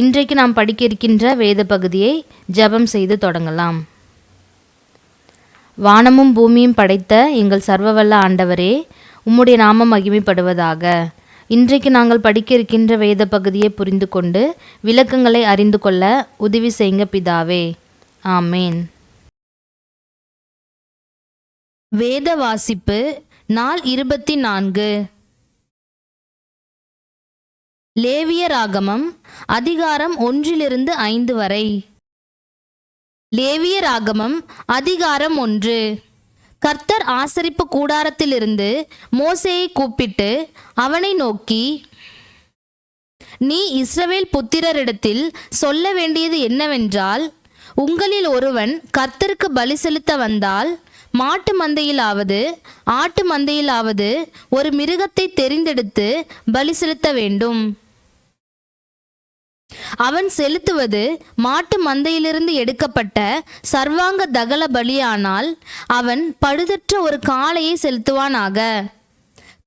இன்றைக்கு நாம் படிக்க இருக்கின்ற வேத பகுதியை ஜெபம் செய்து தொடங்கலாம். வானமும் பூமியும் படைத்த எங்கள் சர்வவல்ல ஆண்டவரே உம்முடைய நாமம் மகிமைப்படுவதாக. இன்றைக்கு நாங்கள் படிக்க இருக்கின்ற வேத பகுதியை புரிந்து கொண்டு விளக்கங்களை அறிந்து கொள்ள உதவி செய்யுங்க பிதாவே. ஆமேன். வேத வாசிப்பு நாள் இருபத்தி நான்கு. லேவியராகமம் அதிகாரம் ஒன்றிலிருந்து ஐந்து வரை. லேவியராகமம் அதிகாரம் ஒன்று. கர்த்தர் ஆசரிப்பு கூடாரத்திலிருந்து மோசையை கூப்பிட்டு அவனை நோக்கி நீ இஸ்ரவேல் புத்திரரிடத்தில் சொல்ல வேண்டியது என்னவென்றால் உங்களில் ஒருவன் கர்த்தருக்கு பலி செலுத்த வந்தால் மாட்டு மந்தையிலாவது ஆட்டு மந்தையிலாவது ஒரு மிருகத்தை தெரிந்தெடுத்து பலி செலுத்த வேண்டும். அவன் செலுத்துவது மாட்டு மந்தையிலிருந்து எடுக்கப்பட்ட சர்வாங்க தகல பலியானால் அவன் பழுதற்ற ஒரு காளையை செலுத்துவானாக.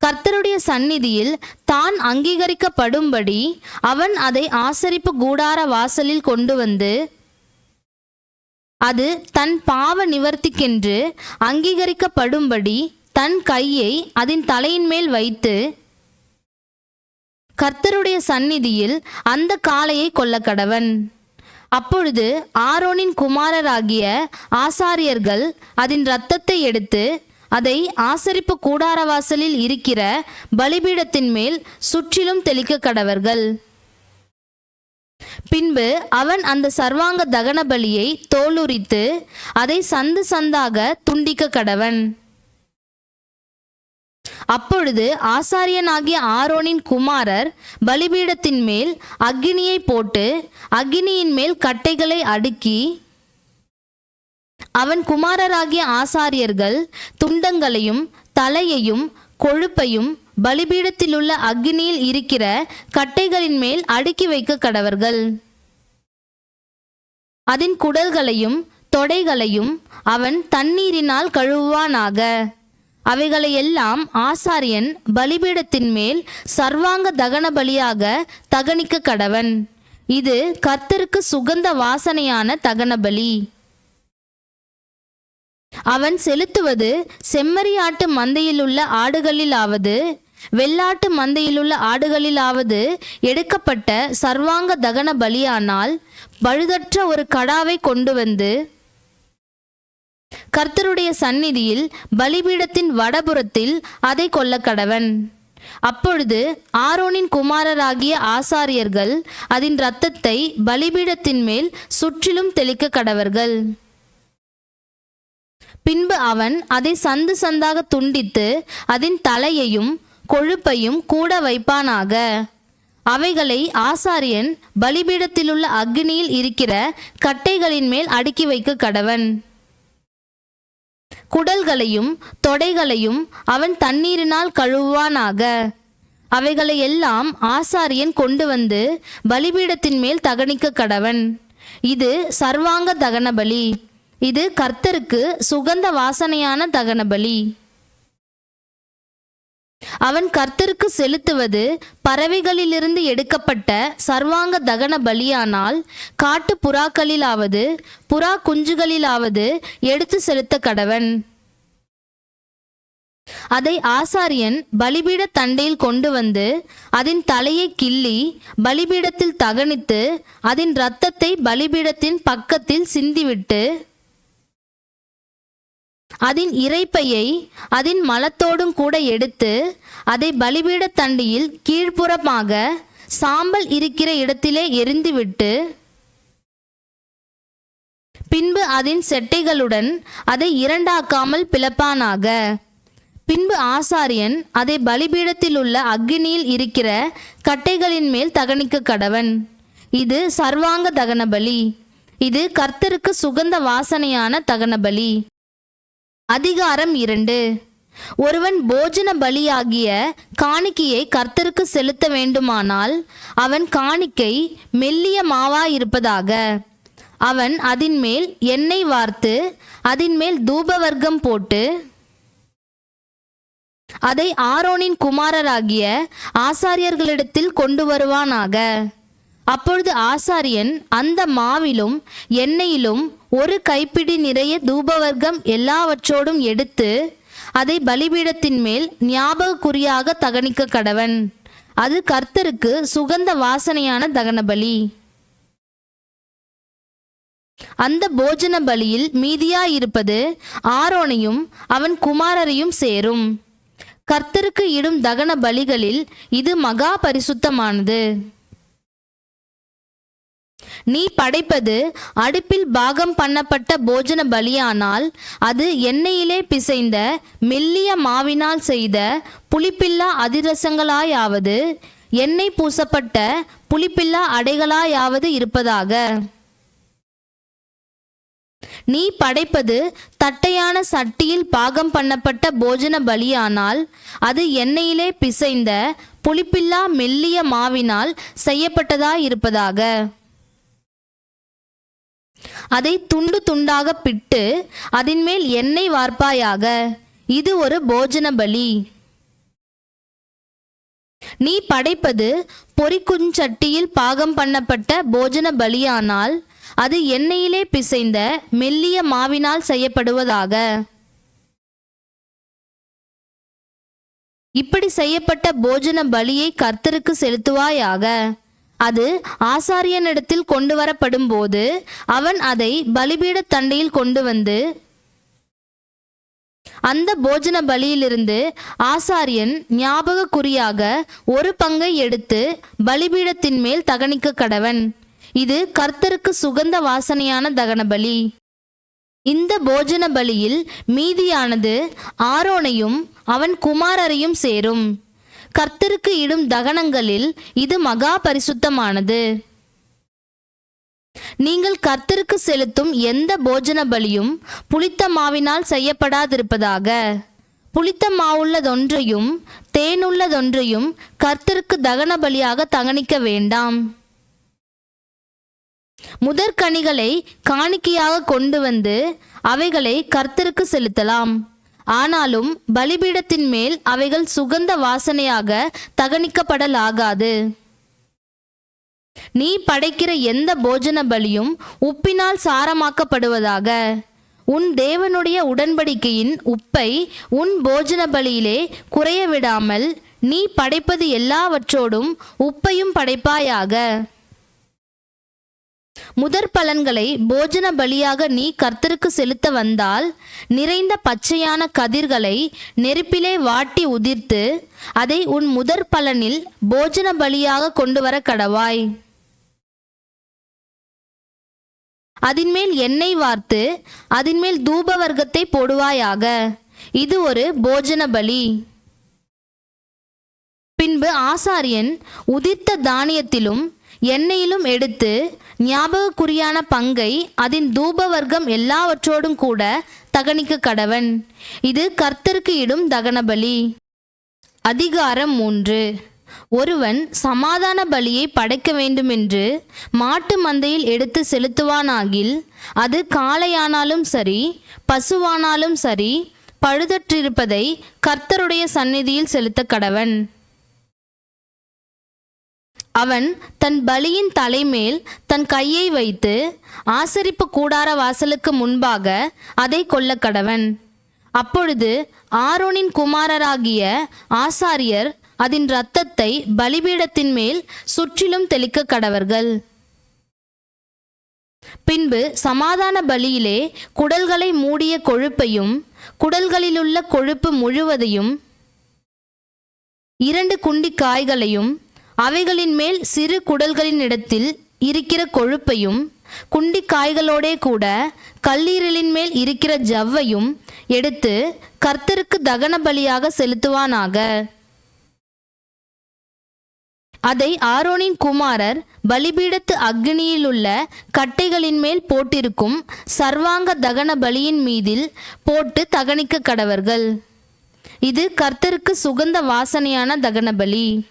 கர்த்தருடைய சந்நிதியில் தான் அங்கீகரிக்கப்படும்படி அவன் அதை ஆசரிப்பு கூடார வாசலில் கொண்டு வந்து அது தன் பாவ நிவர்த்திக்கென்று அங்கீகரிக்கப்படும்படி தன் கையை அதன் தலையின் மேல் வைத்து கர்த்தருடைய சந்நிதியில் அந்த காளையை கொல்ல கடவன். அப்பொழுது ஆரோனின் குமாரராகிய ஆசாரியர்கள் அதன் இரத்தத்தை எடுத்து அதை ஆசரிப்பு கூடாரவாசலில் இருக்கிற பலிபீடத்தின் மேல் சுற்றிலும் தெளிக்க கடவர்கள். பின்பு அவன் அந்த சர்வாங்க தகன பலியை தோலுரித்து அதை சந்து சந்தாக துண்டிக்க கடவன். அப்பொழுது ஆசாரியனாகிய ஆரோனின் குமாரர் பலிபீடத்தின் மேல் அக்கினியை போட்டு அக்கினியின் மேல் கட்டைகளை அடுக்கி அவன் குமாரராகிய ஆசாரியர்கள் துண்டங்களையும் தலையையும் கொழுப்பையும் பலிபீடத்திலுள்ள அக்னியில் இருக்கிற கட்டைகளின் மேல் அடுக்கி வைக்க கடவர்கள். அதன் குடல்களையும் தொடைகளையும் அவன் தண்ணீரினால் கழுவுவானாக. அவைகளையெல்லாம் ஆசாரியன் பலிபீடத்தின் மேல் சர்வாங்க தகன பலியாக தகனிக்க கடவன். இது கர்த்தருக்கு சுகந்த வாசனையான தகன பலி. அவன் செலுத்துவது செம்மறியாட்டு மந்தையிலுள்ள ஆடுகளிலாவது வெள்ளாட்டு மந்தையிலுள்ள ஆடுகளிலாவது எடுக்கப்பட்ட சர்வாங்க தகன பலியானால் பழுதற்ற ஒரு கடாவை கொண்டு வந்து கர்த்தருடைய சந்நிதியில் பலிபீடத்தின் வடபுறத்தில் அதை கொல்ல கடவன் அப்பொழுது ஆரோனின் குமாரராகிய ஆசாரியர்கள் அதன் இரத்தத்தை பலிபீடத்தின் மேல் சுற்றிலும் தெளிக்க கடவர்கள். பின்பு அவன் அதை சந்து சந்தாக துண்டித்து அதன் தலையையும் கொழுப்பையும் கூட வைப்பானாக. அவைகளை ஆசாரியன் பலிபீடத்திலுள்ள அக்னியில் இருக்கிற கட்டைகளின் மேல் அடுக்கி வைக்க கடவன். குடல்களையும் தொடைகளையும் அவன் தண்ணீரினால் கழுவுவானாக. அவைகளை எல்லாம் ஆசாரியன் கொண்டு வந்து பலிபீடத்தின் மேல் தகனிக்க கடவன். இது சர்வாங்க தகன பலி இது கர்த்தருக்கு சுகந்த வாசனையான தகன பலி அவன் கர்த்தருக்கு செலுத்துவது பறவைகளிலிருந்து எடுக்கப்பட்ட சர்வாங்க தகன பலியானால் காட்டு புறாக்களிலாவது புறா குஞ்சுகளிலாவது எடுத்து செலுத்த கடவன். அதை ஆசாரியன் பலிபீட தண்டையில் கொண்டு வந்து அதன் தலையை கிள்ளி பலிபீடத்தில் தகனித்து அதன் இரத்தத்தை பலிபீடத்தின் பக்கத்தில் சிந்திவிட்டு அதன் இறைப்பையை அதன் மலத்தோடும் கூட எடுத்து அதை பலிபீட தண்டியில் கீழ்ப்புறமாக சாம்பல் இருக்கிற இடத்திலே எரிந்துவிட்டு பின்பு அதன் செட்டைகளுடன் அதை இரண்டாக்காமல் பிளப்பானாக. பின்பு ஆசாரியன் அதை பலிபீடத்தில் உள்ள அக்கினியில் இருக்கிற கட்டைகளின் மேல் தகனிக்க கடவன். இது சர்வாங்க தகன பலி இது கர்த்தருக்கு சுகந்த வாசனையான தகன பலி அதிகாரம் இரண்டு. ஒருவன் போஜன பலியாகிய காணிக்கையை கர்த்தருக்கு செலுத்த வேண்டுமானால் அவன் காணிக்கை மெல்லிய மாவாயிருப்பதாக. அவன் அதின்மேல் எண்ணெய் வார்த்து அதின்மேல் தூபவர்க்கம் போட்டு அதை ஆரோனின் குமாரராகிய ஆசாரியர்களிடத்தில் கொண்டு வருவானாக. அப்பொழுது ஆசாரியன் அந்த மாவிலும் எண்ணெயிலும் ஒரு கைப்பிடி நிறைய தூபவர்க்கம் எல்லாவற்றோடும் எடுத்து அதை பலிபீடத்தின் மேல் ஞாபகக்குறியாக தகனிக்க கடவன். அது கர்த்தருக்கு சுகந்த வாசனையான தகன பலி அந்த போஜன பலியில் மீதியாயிருப்பது ஆரோனையும் அவன் குமாரரையும் சேரும். கர்த்தருக்கு இடும் தகன பலிகளில் இது மகா பரிசுத்தமானது. நீ படைப்பது அடுப்பில் பாகம் பண்ணப்பட்ட போஜன பலியானால் அது எண்ணெயிலே பிசைந்த மெல்லிய மாவினால் செய்த புளிப்பில்லா அதிரசங்களாயாவது எண்ணெய் பூசப்பட்ட புளிப்பில்லா அடைகளாயாவது இருப்பதாக. நீ படைப்பது தட்டையான சட்டியில் பாகம் பண்ணப்பட்ட போஜன பலியானால் அது எண்ணெயிலே பிசைந்த புளிப்பில்லா மெல்லிய மாவினால் செய்யப்பட்டதாயிருப்பதாக. அதை துண்டு துண்டாக பிட்டு அதன்மேல் எண்ணெய் வார்ப்பாயாக. இது ஒரு போஜன பலி நீ படைப்பது பொறிக்குஞ்சட்டியில் பாகம் பண்ணப்பட்ட போஜன பலியானால் அது எண்ணெயிலே பிசைந்த மெல்லிய மாவினால் செய்யப்படுவதாக. இப்படி செய்யப்பட்ட போஜன பலியை கர்த்தருக்கு செலுத்துவாயாக. அது ஆசாரியனிடத்தில் கொண்டு வரப்படும் போது அவன் அதை பலிபீட தண்டையில் கொண்டு வந்து அந்த போஜன பலியிலிருந்து ஆசாரியன் ஞாபக குறியாக ஒரு பங்கை எடுத்து பலிபீடத்தின் மேல் தகனிக்க கடவன். இது கர்த்தருக்கு சுகந்த வாசனையான தகன பலி. இந்த போஜன பலியில் மீதியானது ஆரோனையும் அவன் குமாரரையும் சேரும். கர்த்தருக்கு இடும் தகனங்களில் இது மகா பரிசுத்தமானது. நீங்கள் கர்த்தருக்கு செலுத்தும் எந்த போஜன பலியும் புளித்த மாவினால் செய்யப்படாதிருப்பதாக. புளித்த மாவுள்ளதொன்றையும் தேனுள்ளதொன்றையும் கர்த்தருக்கு தகன பலியாக தகனிக்க வேண்டாம். முதற்கனிகளை காணிக்கையாக கொண்டு வந்து அவைகளை கர்த்தருக்கு செலுத்தலாம். ஆனாலும் பலிபீடத்தின் மேல் அவைகள் சுகந்த வாசனையாக தகனிக்கப்படலாகாது. நீ படைக்கிற எந்த போஜன பலியும் உப்பினால் சாரமாக்கப்படுவதாக. உன் தேவனுடைய உடன்படிக்கையின் உப்பை உன் போஜன பலியிலே குறைய விடாமல் நீ படைப்பது எல்லாவற்றோடும் உப்பையும் படைப்பாயாக. முதற் பலன்களை போஜன பலியாக நீ கர்த்தருக்கு செலுத்த வந்தால் நிறைந்த பச்சையான கதிர்களை நெருப்பிலே வாட்டி உதிர்த்து அதை உன் முதற் பலனில் போஜன பலியாக கொண்டு வர கடவாய். அதின்மேல் எண்ணெய் வார்த்து அதின்மேல் தூப வர்க்கத்தை போடுவாயாக. இது ஒரு போஜன பலி பின்பு ஆசாரியன் உதிர்த்த தானியத்திலும் எண்ணெயிலும் எடுத்து ஞாபகக்குறியான பங்கை அதன் தூப வர்க்கம் எல்லாவற்றோடும் கூட தகனிக்க கடவன். இது கர்த்தருக்கு இடும் தகனபலி. அதிகாரம் மூன்று. ஒருவன் சமாதான பலியை படைக்க வேண்டுமென்று மாட்டு மந்தையில் எடுத்து செலுத்துவானாகில் அது காளையானாலும் சரி பசுவானாலும் சரி பழுதற்றிருப்பதை கர்த்தருடைய சந்நிதியில் செலுத்த கடவன். அவன் தன் பலியின் தலைமேல் தன் கையை வைத்து ஆசரிப்பு கூடார வாசலுக்கு முன்பாக அதை கொல்ல கடவன் அப்பொழுது ஆரோனின் குமாரராகிய ஆசாரியர் அதன் இரத்தத்தை பலிபீடத்தின் மேல் சுற்றிலும் தெளிக்க கடவர்கள். பின்பு சமாதான பலியிலே குடல்களை மூடிய கொழுப்பையும் குடல்களிலுள்ள கொழுப்பு முழுவதையும் இரண்டு குண்டி காய்களையும் அவைகளின் மேல் சிறு குடல்களின் இடத்தில் இருக்கிற கொழுப்பையும் குண்டி காய்களோடே கூட கல்லீரலின் மேல் இருக்கிற ஜவ்வையும் எடுத்து கர்த்தருக்கு தகன பலியாக செலுத்துவானாக. அதை ஆரோனின் குமாரர் பலிபீடத்து அக்னியிலுள்ள கட்டைகளின் மேல் போட்டிருக்கும் சர்வாங்க தகன பலியின் மீதில் போட்டு தகனிக்க கடவர்கள். இது கர்த்தருக்கு சுகந்த வாசனையான தகன பலி.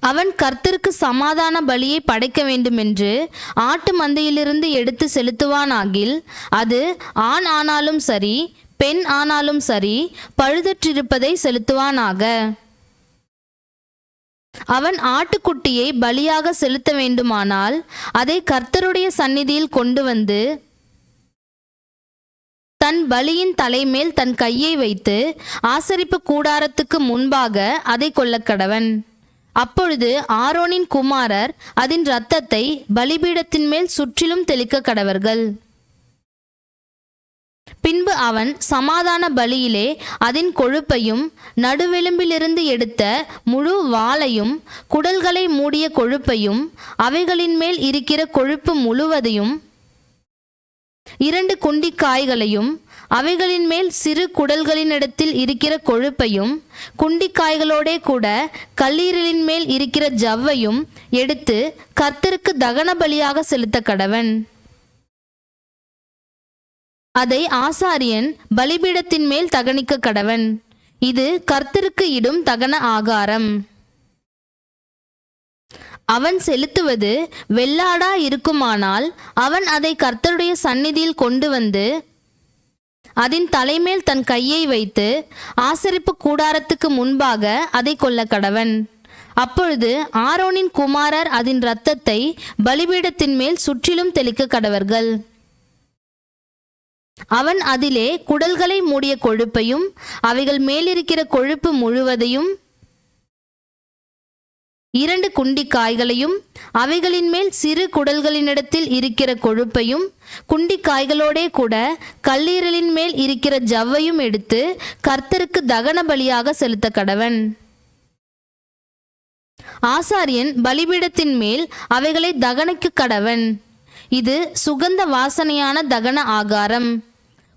அவன் கர்த்தருக்கு சமாதான பலியை படைக்க வேண்டுமென்று ஆட்டு மந்தையிலிருந்து எடுத்து செலுத்துவானாகில் அது ஆண் ஆனாலும் சரி பெண் ஆனாலும் சரி பழுதற்றிருப்பதை செலுத்துவானாக. அவன் ஆட்டுக்குட்டியை பலியாக செலுத்த வேண்டுமானால் அதை கர்த்தருடைய சந்நிதியில் கொண்டு வந்து தன் பலியின் தலைமேல் தன் கையை வைத்து ஆசரிப்பு கூடாரத்துக்கு முன்பாக அதை கொல்லக்கடவன். அப்பொழுது ஆரோனின் குமாரர் அதன் இரத்தத்தை பலிபீடத்தின் மேல் சுற்றிலும் தெளிக்க கடவர்கள். பின்பு அவன் சமாதான பலியிலே அதன் கொழுப்பையும் நடுவெலும்பிலிருந்து எடுத்த முழு வாளையும் குடல்களை மூடிய கொழுப்பையும் அவைகளின் மேல் இருக்கிற கொழுப்பு முழுவதையும் இரண்டு குண்டிக்காய்களையும் அவைகளின் மேல் சிறு குடல்களினிடத்தில் இருக்கிற கொழுப்பையும் குண்டிக்காய்களோடே கூட கல்லீரலின் மேல் இருக்கிற ஜவ்வையும் எடுத்து கர்த்தருக்கு தகன பலியாக செலுத்த கடவன். அதை ஆசாரியன் பலிபீடத்தின் மேல் தகனிக்க கடவன். இது கர்த்தருக்கு இடும் தகன ஆகாரம். அவன் செலுத்துவது வெள்ளாடா இருக்குமானால் அவன் அதை கர்த்தருடைய சந்நிதியில் கொண்டு வந்து அதன் தலைமேல் தன் கையை வைத்து ஆசரிப்பு கூடாரத்துக்கு முன்பாக அதை கொல்ல கடவன். அப்பொழுது ஆரோனின் குமாரர் அதன் இரத்தத்தை பலிபீடத்தின் மேல் சுற்றிலும் தெளிக்க கடவர்கள். அவன் அதிலே குடல்களை மூடிய கொழுப்பையும் அவைகள் மேலிருக்கிற கொழுப்பு முழுவதையும் இரண்டு குண்டி காய்களையும் அவைகளின் மேல் சிறு குடல்களினிடத்தில் இருக்கிற கொழுப்பையும் குண்டி காய்களோடே கூட கல்லீரலின் மேல் இருக்கிற ஜவ்வையும் எடுத்து கர்த்தருக்கு தகன பலியாக செலுத்த கடவன். ஆசாரியன் பலிபீடத்தின் மேல் அவைகளை தகனைக்கு கடவன். இது சுகந்த வாசனையான தகன ஆகாரம்.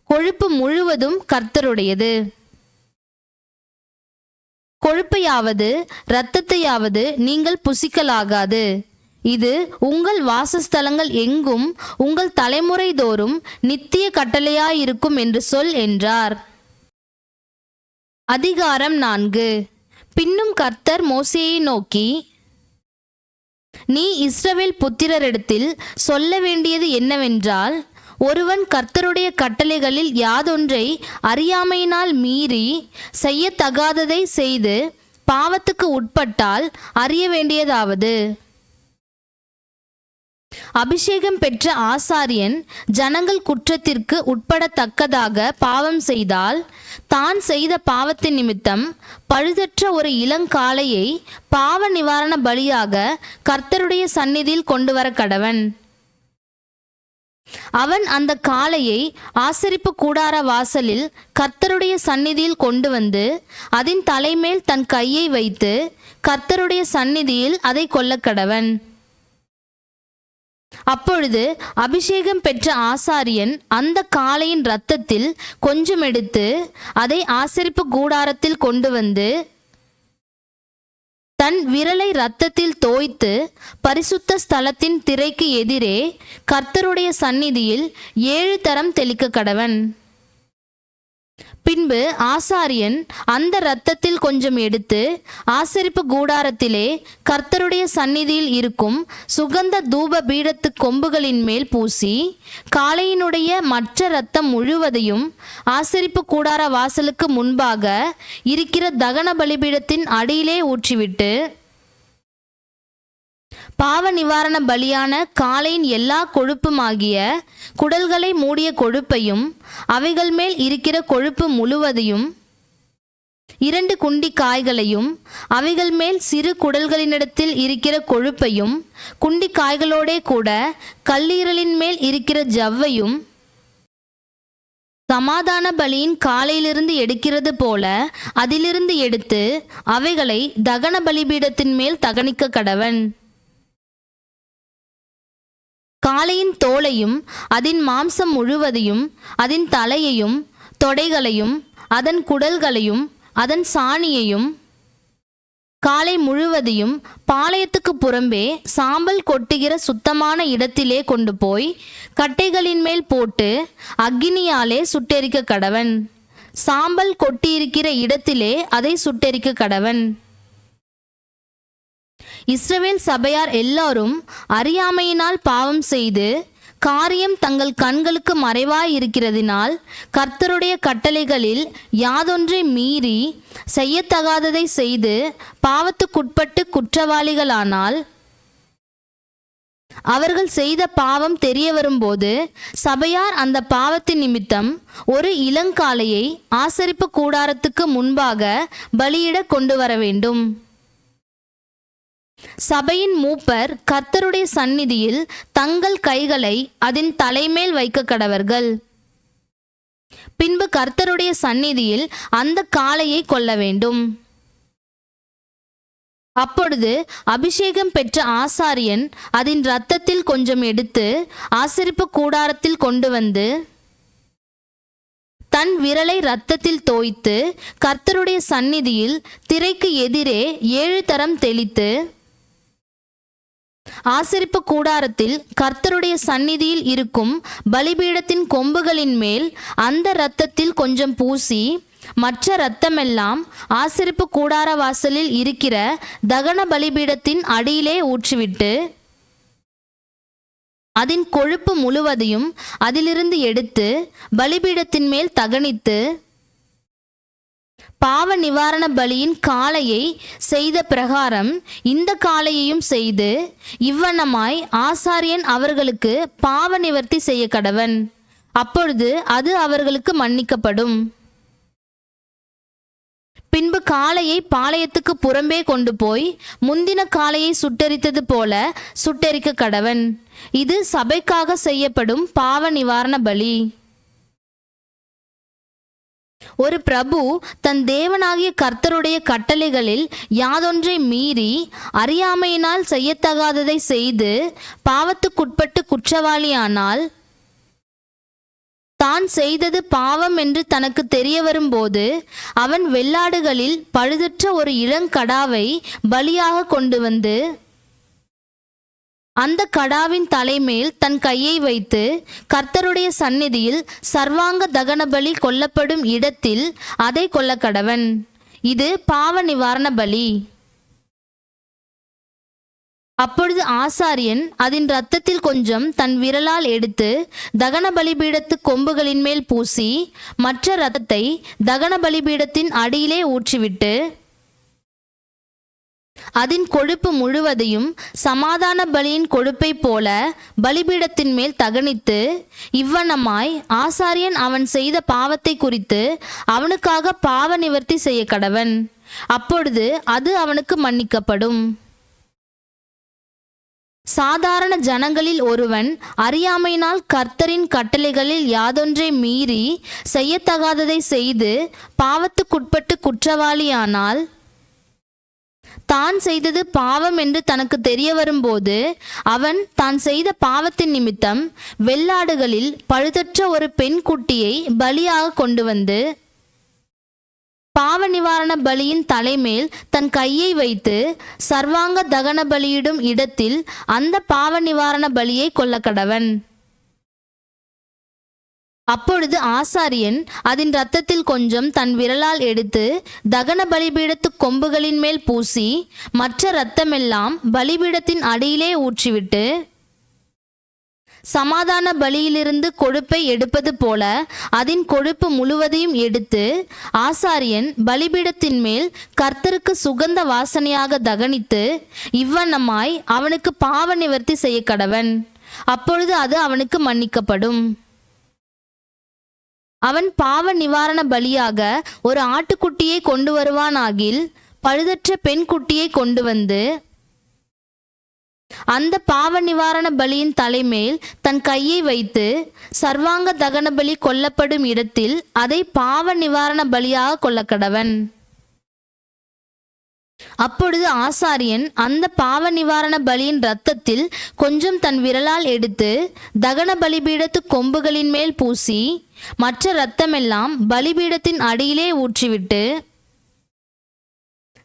கொழுப்பு முழுவதும் கர்த்தருடையது. கொழுப்பையாவது இரத்தத்தையாவது நீங்கள் புசிக்கலாகாது. இது உங்கள் வாசஸ்தலங்கள் எங்கும் உங்கள் தலைமுறை தோறும் நித்திய கட்டளையாயிருக்கும் என்று சொல் என்றார். அதிகாரம் நான்கு. பின்னும் கர்த்தர் மோசையை நோக்கி நீ இஸ்ரவேல் புத்திரரிடத்தில் சொல்ல வேண்டியது என்னவென்றால் ஒருவன் கர்த்தருடைய கட்டளைகளில் யாதொன்றை அறியாமையினால் மீறி செய்யத்தகாததை செய்து பாவத்துக்கு உட்பட்டால் அறிய வேண்டியதாவது. அபிஷேகம் பெற்ற ஆசாரியன் ஜனங்கள் குற்றத்திற்கு உட்படத்தக்கதாக பாவம் செய்தால் தான் செய்த பாவத்தின் நிமித்தம் பழுதற்ற ஒரு இளங்காளையை பாவ நிவாரண பலியாக கர்த்தருடைய சந்நிதியில் கொண்டு வர கடவன் அவன் அந்த காளையை ஆசரிப்பு கூடார வாசலில் கர்த்தருடைய சந்நிதியில் கொண்டு வந்து அதன் தலைமேல் தன் கையை வைத்து கர்த்தருடைய சந்நிதியில் அதை கொல்லக்கடவன். அப்பொழுது அபிஷேகம் பெற்ற ஆசாரியன் அந்த காளையின் இரத்தத்தில் கொஞ்சம் எடுத்து அதை ஆசரிப்பு கூடாரத்தில் கொண்டு வந்து தன் விரலை இரத்தத்தில் தோய்த்து பரிசுத்த ஸ்தலத்தின் திரைக்கு எதிரே கர்த்தருடைய சந்நிதியில் ஏழு தரம் தெளிக்க கடவன் பின்பு ஆசாரியன் அந்த இரத்தத்தில் கொஞ்சம் எடுத்து ஆசரிப்பு கூடாரத்திலே கர்த்தருடைய சந்நிதியில் இருக்கும் சுகந்த தூப பீடத்து கொம்புகளின் மேல் பூசி காளையினுடைய மற்ற இரத்தம் முழுவதையும் ஆசரிப்பு கூடார வாசலுக்கு முன்பாக இருக்கிற தகன பலிபீடத்தின் அடியிலே ஊற்றிவிட்டு பாவ நிவாரண பலியான காளையின் எல்லா கொழுப்புமாகிய குடல்களை மூடிய கொழுப்பையும் அவைகள் மேல் இருக்கிற கொழுப்பு முழுவதையும் இரண்டு குண்டி காய்களையும் அவைகள் மேல் சிறு குடல்களினிடத்தில் இருக்கிற கொழுப்பையும் குண்டி காய்களோடே கூட கல்லீரலின் மேல் இருக்கிற ஜவ்வையும் சமாதான பலியின் காலையிலிருந்து எடுக்கிறது போல அதிலிருந்து எடுத்து அவைகளை தகன பலிபீடத்தின் மேல் தகனிக்க கடவன். காளையின் தோலையும் அதன் மாம்சம் முழுவதையும் அதன் தலையையும் தொடைகளையும் அதன் குடல்களையும் அதன் சாணியையும் காலை முழுவதையும் பாளையத்துக்கு புறம்பே சாம்பல் கொட்டுகிற சுத்தமான இடத்திலே கொண்டு போய் கட்டைகளின் மேல் போட்டு அக்கினியாலே சுட்டெரிக்க கடவன். சாம்பல் கொட்டியிருக்கிற இடத்திலே அதை சுட்டெரிக்க கடவன். இஸ்ரவேல் சபையார் எல்லாரும் அறியாமையினால் பாவம் செய்து காரியம் தங்கள் கண்களுக்கு மறைவாய் இருக்கிறதினால் கர்த்தருடைய கட்டளைகளில் யாதொன்றை மீறி செய்யத்தகாததை செய்து பாவத்துக்குட்பட்டு குற்றவாளிகளானால் அவர்கள் செய்த பாவம் தெரிய வரும்போது சபையார் அந்த பாவத்தின் நிமித்தம் ஒரு இளங்காலையை ஆசரிப்பு கூடாரத்துக்கு முன்பாக பலியிட கொண்டு வர வேண்டும் சபையின் மூப்பர் கர்த்தருடைய சந்நிதியில் தங்கள் கைகளை அதன் தலைமேல் வைக்க கடவர்கள். பின்பு கர்த்தருடைய சந்நிதியில் அந்த காளையை கொல்ல வேண்டும். அப்பொழுது அபிஷேகம் பெற்ற ஆசாரியன் அதன் இரத்தத்தில் கொஞ்சம் எடுத்து ஆசரிப்பு கூடாரத்தில் கொண்டு வந்து தன் விரலை இரத்தத்தில் தோய்த்து கர்த்தருடைய சந்நிதியில் திரைக்கு எதிரே ஏழு தரம் தெளித்து ஆசரிப்பு கூடாரத்தில் கர்த்தருடைய சந்நிதியில் இருக்கும் பலிபீடத்தின் கொம்புகளின் மேல் அந்த இரத்தத்தில் கொஞ்சம் பூசி மற்ற இரத்தமெல்லாம் ஆசரிப்பு கூடார வாசலில் இருக்கிற தகன பலிபீடத்தின் அடியிலே ஊற்றிவிட்டு அதன் கொழுப்பு முழுவதையும் அதிலிருந்து எடுத்து பலிபீடத்தின் மேல் தகனித்து பாவ நிவாரண பலியின் காளையை செய்த பிரகாரம் இந்த காளையையும் செய்து இவ்வண்ணமாய் ஆசாரியன் அவர்களுக்கு பாவ நிவர்த்தி செய்ய கடவன். அப்பொழுது அது அவர்களுக்கு மன்னிக்கப்படும். பின்பு காளையை பாளையத்துக்கு புறம்பே கொண்டு போய் முந்தின காளையை சுட்டெரித்தது போல சுட்டெரிக்க கடவன். இது சபைக்காக செய்யப்படும் பாவ நிவாரண பலி. ஒரு பிரபு தன் தேவனாகிய கர்த்தருடைய கட்டளைகளில் யாதொன்றை மீறி அறியாமையினால் செய்யத்தகாததை செய்து பாவத்துக்குட்பட்டு குற்றவாளியானால் தான் செய்தது பாவம் என்று தனக்கு தெரிய வரும்போது அவன் வெள்ளாடுகளில் பழுதற்ற ஒரு இளங்கடாவை பலியாக கொண்டு வந்து அந்த கடாவின் தலைமேல் தன் கையை வைத்து கர்த்தருடைய சந்நிதியில் சர்வாங்க தகனபலி கொல்லப்படும் இடத்தில் அதை கொல்ல கடவன் இது பாவ நிவாரண பலி. அப்பொழுது ஆசாரியன் அதன் இரத்தத்தில் கொஞ்சம் தன் விரலால் எடுத்து தகன பலிபீடத்து கொம்புகளின் மேல் பூசி மற்ற இரத்தத்தை தகன பலிபீடத்தின் அடியிலே ஊற்றிவிட்டு அதன் கொழுப்பு முழுவதையும் சமாதான பலியின் கொழுப்பைப் போல பலிபீடத்தின் மேல் தகனித்து இவ்வனமாய் ஆசாரியன் அவன் செய்த பாவத்தை குறித்து அவனுக்காக பாவ நிவர்த்தி செய்ய கடவன். அப்பொழுது அது அவனுக்கு மன்னிக்கப்படும். சாதாரண ஜனங்களில் ஒருவன் அறியாமையினால் கர்த்தரின் கட்டளைகளில் யாதொன்றை மீறி செய்யத்தகாததை செய்து பாவத்துக்குட்பட்டு குற்றவாளியானால் தான் செய்தது பாவம் என்று தனக்கு தெரிய வரும்போது அவன் தான் செய்த பாவத்தின் நிமித்தம் வெள்ளாடுகளில் பழுதற்ற ஒரு பெண் குட்டியை பலியாக கொண்டு வந்து பாவ நிவாரண பலியின் தலைமேல் தன் கையை வைத்து சர்வாங்க தகன பலியிடும் இடத்தில் அந்த பாவ நிவாரண பலியை கொல்ல கடவன் அப்பொழுது ஆசாரியன் அதன் இரத்தத்தில் கொஞ்சம் தன் விரலால் எடுத்து தகன பலிபீடத்து கொம்புகளின் மேல் பூசி மற்ற இரத்தமெல்லாம் பலிபீடத்தின் அடியிலே ஊற்றிவிட்டு சமாதான பலியிலிருந்து கொழுப்பை எடுப்பது போல அதன் கொழுப்பு முழுவதையும் எடுத்து ஆசாரியன் பலிபீடத்தின் மேல் கர்த்தருக்கு சுகந்த வாசனையாக தகனித்து இவ்வண்ணமாய் அவனுக்கு பாவ நிவர்த்தி செய்ய கடவன் அப்பொழுது அது அவனுக்கு மன்னிக்கப்படும். அவன் பாவ நிவாரண பலியாக ஒரு ஆட்டுக்குட்டியை கொண்டு வருவானாகில் பழுதற்ற பெண் குட்டியை கொண்டு வந்து அந்த பாவ நிவாரண பலியின் தலைமேல் தன் கையை வைத்து சர்வாங்க தகன பலி கொல்லப்படும் இடத்தில் அதை பாவ நிவாரண பலியாக கொல்லக்கடவன். அப்பொழுது ஆசாரியன் அந்த பாவ நிவாரண பலியின் இரத்தத்தில் கொஞ்சம் தன் விரலால் எடுத்து தகன பலிபீடத்து கொம்புகளின் மேல் பூசி மற்ற இரத்தமெல்லாம் பலிபீடத்தின் அடியிலே ஊற்றிவிட்டு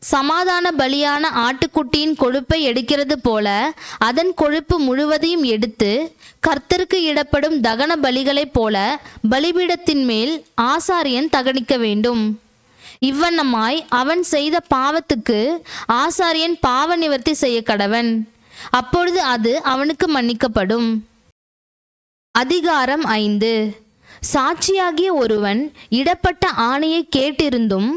சமாதான பலியான ஆட்டுக்குட்டியின் கொழுப்பை எடுக்கிறது போல அதன் கொழுப்பு முழுவதையும் எடுத்து கர்த்தருக்கு இடப்படும் தகன பலிகளைப் போல பலிபீடத்தின் மேல் ஆசாரியன் தகனிக்க வேண்டும். இவ்வண்ணமாய் அவன் செய்த பாவத்துக்கு ஆசாரியன் பாவ நிவர்த்தி செய்ய கடவன். அப்பொழுது அது அவனுக்கு மன்னிக்கப்படும். அதிகாரம் ஐந்து. சாட்சியாகிய ஒருவன் இடப்பட்ட ஆணையை கேட்டிருந்தும்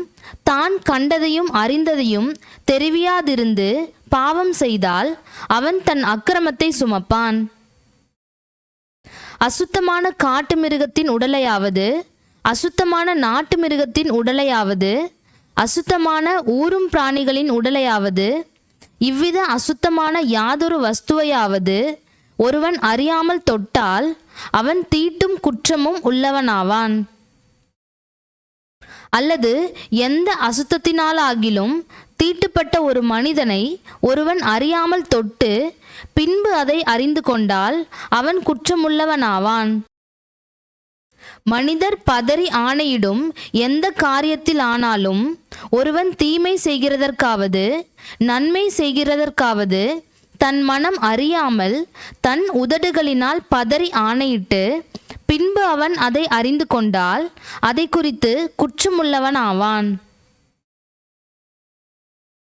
தான் கண்டதையும் அறிந்ததையும் தெரிவியாதிருந்து பாவம் செய்தால் அவன் தன் அக்கிரமத்தை சுமப்பான். அசுத்தமான காட்டு மிருகத்தின் உடலையாவது அசுத்தமான நாட்டு மிருகத்தின் உடலையாவது அசுத்தமான ஊரும் பிராணிகளின் உடலையாவது இவ்வித அசுத்தமான யாதொரு வஸ்துவையாவது ஒருவன் அறியாமல் தொட்டால் அவன் தீட்டும் குற்றமும் உள்ளவனாவான். அல்லது எந்த அசுத்தத்தினாலாகிலும் தீட்டுப்பட்ட ஒரு மனிதனை ஒருவன் அறியாமல் தொட்டு பின்பு அதை அறிந்து கொண்டால் அவன் குற்றமுள்ளவனாவான். மனிதர் பதறி ஆணையிடும் எந்த காரியத்தில் ஆனாலும் ஒருவன் தீமை செய்கிறதற்காவது நன்மை செய்கிறதற்காவது தன் மனம் அறியாமல் தன் உதடுகளினால் பதறி ஆணையிட்டு பின்பு அவன் அதை அறிந்து கொண்டால் அதை குறித்து குற்றமுள்ளவன் ஆவான்.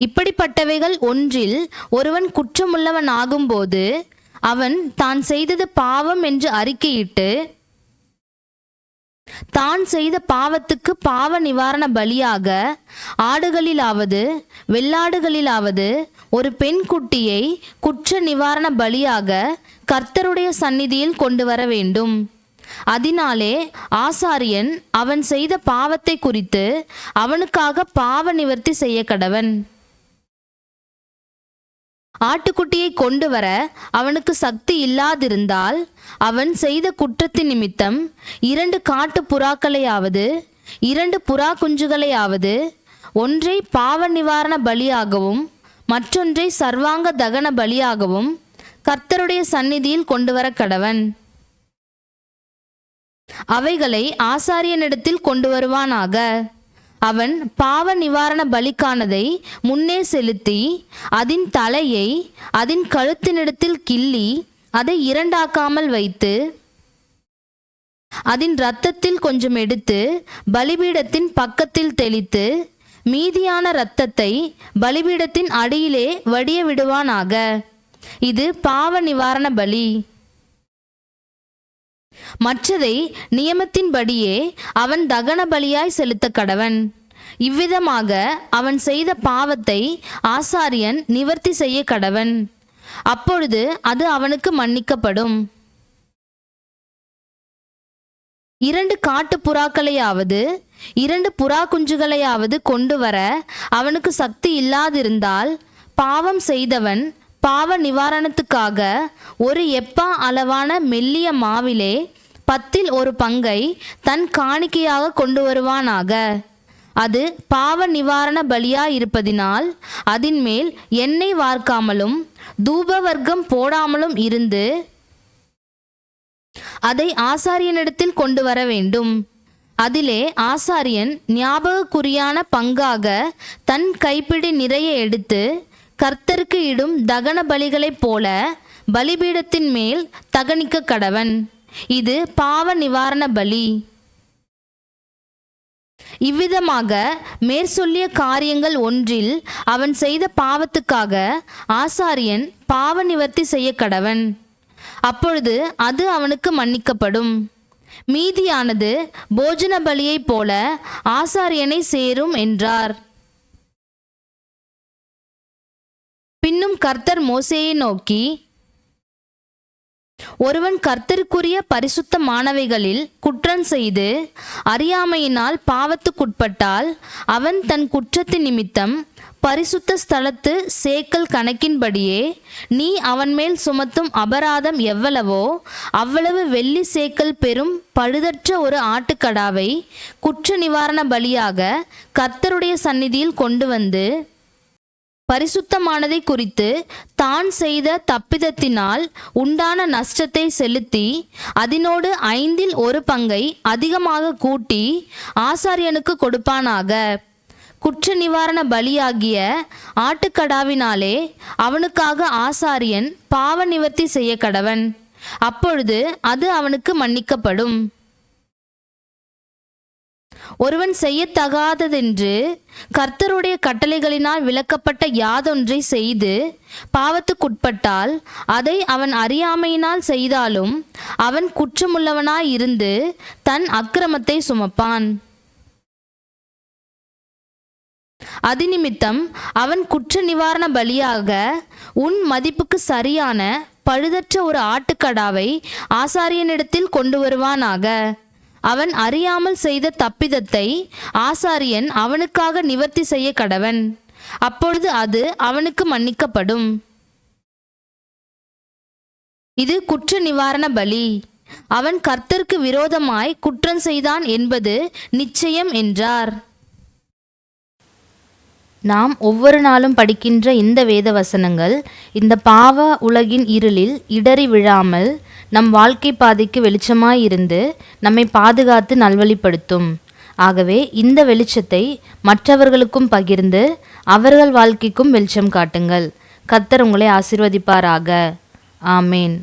இப்படிப்பட்டவைகள் ஒன்றில் ஒருவன் குற்றமுள்ளவன் ஆகும்போது அவன் தான் செய்தது பாவம் என்று அறிக்கையிட்டு தான் செய்த பாவத்துக்கு பாவ நிவாரண பலியாக ஆடுகளிலாவது வெள்ளாடுகளிலாவது ஒரு பெண் குட்டியை குற்ற நிவாரண பலியாக கர்த்தருடைய சந்நிதியில் கொண்டு வர வேண்டும். அதனாலே ஆசாரியன் அவன் செய்த பாவத்தை குறித்து அவனுக்காக பாவ நிவர்த்தி செய்ய கடவன். ஆட்டுக்குட்டியை கொண்டு வர அவனுக்கு சக்தி இல்லாதிருந்தால் அவன் செய்த குற்றத்தின் நிமித்தம் இரண்டு காட்டு புறாக்களையாவது இரண்டு புறா குஞ்சுகளையாவது ஒன்றை பாவ நிவாரண பலியாகவும் மற்றொன்றை சர்வாங்க தகன பலியாகவும் கர்த்தருடைய சந்நிதியில் கொண்டு வர கடவன். அவைகளை ஆசாரியனிடத்தில் கொண்டு வருவானாக அவன் பாவ நிவாரண பலிக்கானதை முன்னே செலுத்தி அதன் தலையை அதன் கழுத்தினிடத்தில் கிள்ளி அதை இரண்டாக்காமல் வைத்து அதன் இரத்தத்தில் கொஞ்சம் எடுத்து பலிபீடத்தின் பக்கத்தில் தெளித்து மீதியான இரத்தத்தை பலிபீடத்தின் அடியிலே வடிய விடுவானாக. இது பாவ நிவாரண பலி. மற்றதை நியமத்தின்படியே அவன் தகன பலியாய் செலுத்த கடவன். இவ்விதமாக அவன் செய்த பாவத்தை ஆசாரியன் நிவர்த்தி செய்ய கடவன். அப்பொழுது அது அவனுக்கு மன்னிக்கப்படும். இரண்டு காட்டு புறாக்களையாவது இரண்டு புறா குஞ்சுகளையாவது கொண்டு வர அவனுக்கு சக்தி இல்லாதிருந்தால் பாவம் செய்தவன் பாவ நிவாரணத்துக்காக ஒரு எப்பா அளவான மெல்லிய மாவிலே பத்தில் ஒரு பங்கை தன் காணிக்கையாக கொண்டு வருவானாக. அது பாவ நிவாரண பலியா இருப்பதினால் அதின் மேல் எண்ணெய் வார்க்காமலும் தூபவர்க்கம் போடாமலும் இருந்து அதை ஆசாரியனிடத்தில் கொண்டு வர வேண்டும். அதிலே ஆசாரியன் ஞாபகக்குறியான பங்காக தன் கைப்பிடி நிறைய எடுத்து கர்த்தருக்கு இடும் தகன பலிகளைப் போல பலிபீடத்தின் மேல் தகனிக்க கடவன். இது பாவ நிவாரண பலி. இவ்விதமாக மேற்சொல்லிய காரியங்கள் ஒன்றில் அவன் செய்த பாவத்துக்காக ஆசாரியன் பாவ நிவர்த்தி செய்ய கடவன். அப்பொழுது அது அவனுக்கு மன்னிக்கப்படும். மீதியானது போஜன பலியைப் போல ஆசாரியனை சேரும் என்றார். பின்னும் கர்த்தர் மோசேயை நோக்கி ஒருவன் கர்த்தருக்குரிய பரிசுத்தமானவைகளில் குற்றம் செய்து அறியாமையினால் பாவத்துக்குட்பட்டால் அவன் தன் குற்றத்தின் நிமித்தம் பரிசுத்த ஸ்தலத்து சேக்கல் கணக்கின்படியே நீ அவன் மேல் சுமத்தும் அபராதம் எவ்வளவோ அவ்வளவு வெள்ளி சேக்கல் பெறும் பழுதற்ற ஒரு ஆட்டுக்கடாவை குற்ற நிவாரண பலியாக கர்த்தருடைய சந்நிதியில் கொண்டு வந்து பரிசுத்தமானதை குறித்து தான் செய்த தப்பிதத்தினால் உண்டான நஷ்டத்தை செலுத்தி அதனோடு ஐந்தில் ஒரு பங்கை அதிகமாக கூட்டி ஆசாரியனுக்கு கொடுப்பானாக. குற்ற நிவாரண பலியாகிய ஆட்டுக்கடாவினாலே அவனுக்காக ஆசாரியன் பாவ நிவர்த்தி செய்ய கடவன் அப்பொழுது அது அவனுக்கு மன்னிக்கப்படும். ஒருவன் செய்யத்தகாததென்று கர்த்தருடைய கட்டளைகளினால் விளக்கப்பட்ட யாதொன்றை செய்து பாவத்துக்குட்பட்டால் அதை அவன் அறியாமையினால் செய்தாலும் அவன் குற்றமுள்ளவனாயிருந்து தன் அக்கிரமத்தை சுமப்பான். அதிநிமித்தம் அவன் குற்ற நிவாரண பலியாக உன் மதிப்புக்கு சரியான பழுதற்ற ஒரு ஆட்டுக்கடாவை ஆசாரியனிடத்தில் கொண்டு வருவானாக. அவன் அறியாமல் செய்த தப்பிதத்தை ஆசாரியன் அவனுக்காக நிவர்த்தி செய்ய கடவன். அப்பொழுது அது அவனுக்கு மன்னிக்கப்படும். இது குற்ற நிவாரண பலி. அவன் கர்த்தருக்கு விரோதமாய் குற்றம் செய்தான் என்பது நிச்சயம் என்றார். நாம் ஒவ்வொரு நாளும் படிக்கின்ற இந்த வேத வசனங்கள் இந்த பாவ உலகின் இருளில் இடறி விழாமல் நம் வாழ்க்கை பாதைக்கு வெளிச்சமாய் இருந்து நம்மை பாதுகாத்து நல்வழிப்படுத்தும். ஆகவே இந்த வெளிச்சத்தை மற்றவர்களுக்கும் பகிர்ந்து அவர்கள் வாழ்க்கைக்கும் வெளிச்சம் காட்டுங்கள். கத்தர் உங்களை ஆசிர்வதிப்பாராக. ஆமேன்.